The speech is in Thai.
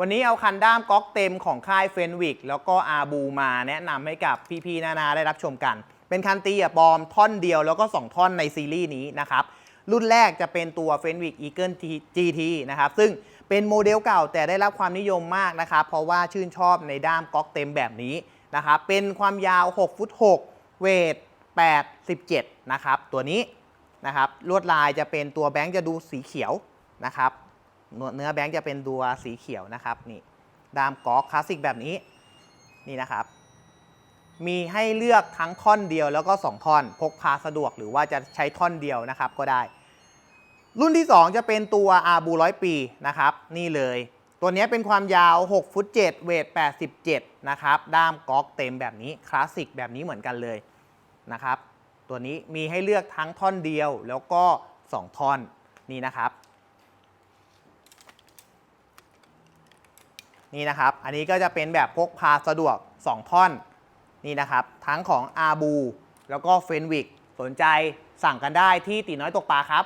วันนี้เอาคันด้ามก๊อกเต็มของค่ายเฟนวิกแล้วก็อาบูมาแนะนำให้กับพี่ๆนานาได้รับชมกัน เป็นคันตีอะบอมท่อนเดียวแล้วก็ 2 ท่อนในซีรีส์นี้นะครับ รุ่นแรกจะเป็นตัว f e n w i c Eagle GT นะครับ ซึ่งเป็นโมเดลเก่าแต่ได้รับความนิยมมากนะครับ เพราะว่าชื่นชอบในด้ามก๊อกเต็มแบบนี้นะครับ เป็นความยาว6ฟุต6เวท8 17นะครับ ตัวนี้นะครับ ลวดลายจะเป็นตัวแบงค์จะดูสีเขียวนะครับ เนื้อแบงค์จะเป็นตัวสีเขียวนะครับนี่ดามก๊อกคลาสสิกแบบนี้นี่นะครับ มีให้เลือกทั้งท่อนเดียวแล้วก็ 2 ท่อน พกพาสะดวกหรือว่าจะใช้ท่อนเดียวนะครับก็ได้ รุ่นที่ 2 จะเป็นตัวอาบูร้อยปีนะครับ นี่เลย ตัวนี้เป็นความยาว 6 ฟุต 7 เวท 87 นะครับ ด้ามก๊อกเต็มแบบนี้คลาสสิกแบบนี้เหมือนกันเลยนะครับ ตัวนี้มีให้เลือกทั้งท่อนเดียวแล้วก็ 2 ท่อนนี่นะครับ นี่นะครับ อันนี้ก็จะเป็นแบบพกพาสะดวก 2 ท่อน นี่นะครับ ทั้งของอาบูแล้วก็เฟนวิกสนใจสั่งกันได้ที่ตีน้อยตกปลาครับ